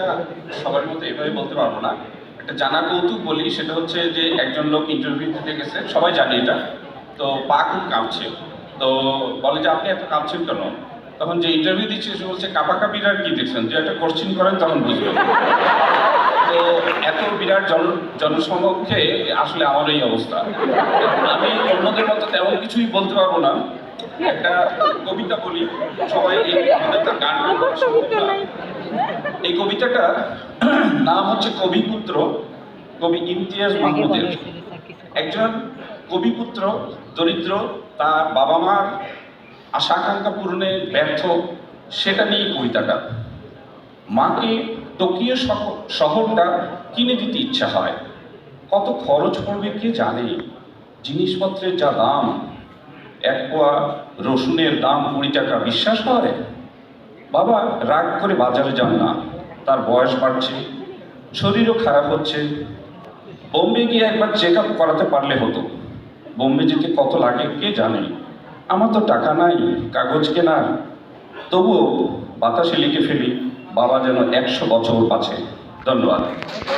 এটা সবার মতো এভাবে বলতে পারব না। একটা জানা কৌতুক বলি সেটা হচ্ছে যে একজন লোক ইন্টারভিউ দিতে গেছে সবাই জানে এটা। তো পা খুব কাঁপছে। তো বলে যে আপনি এত কাঁপছেন কেন? তখন যে ইন্টারভিউ দিচ্ছে সে বলছে কাপাকাপির আর কি দেখছেন? যে একটা কোশ্চিন করেন তখন বুঝবেন। তো এত বিরাট জন জনসমক্ষে আসলে আমার এই অবস্থা। আমি অন্যদের মতো তেমন কিছুই বলতে পারব না। একটা কবিতা বলি সবাই এই আমাদের গান। এই কবিতাটা নাম হচ্ছে কবিপুত্র কবি ইমতিয়াজ মাহমুদের। একজন কবিপুত্র দরিদ্র তার বাবা মার আশা আকাঙ্ক্ষা পূরণে ব্যর্থ সেটা নিয়ে কবিতাটা। মাকে টোকিও শহরটা কিনে দিতে ইচ্ছা হয়। কত খরচ পড়বে কে জানে? জিনিসপত্রের যা দাম এক পোয়া রসুনের দাম কুড়ি টাকা বিশ্বাস হয়? বাবা রাগ করে বাজারে যান না। তার বয়স বাড়ছে, শরীরও খারাপ হচ্ছে। বোম্বে গিয়ে একবার চেক আপ করাতে পারলে হতো। বোম্বে যেতে কত লাগে কে জানে? আমার তো টাকা নাই, কাগজ কেনার। তবুও বাতাসে লিখে ফেলি, বাবা যেন একশো বছর বাঁচে। ধন্যবাদ।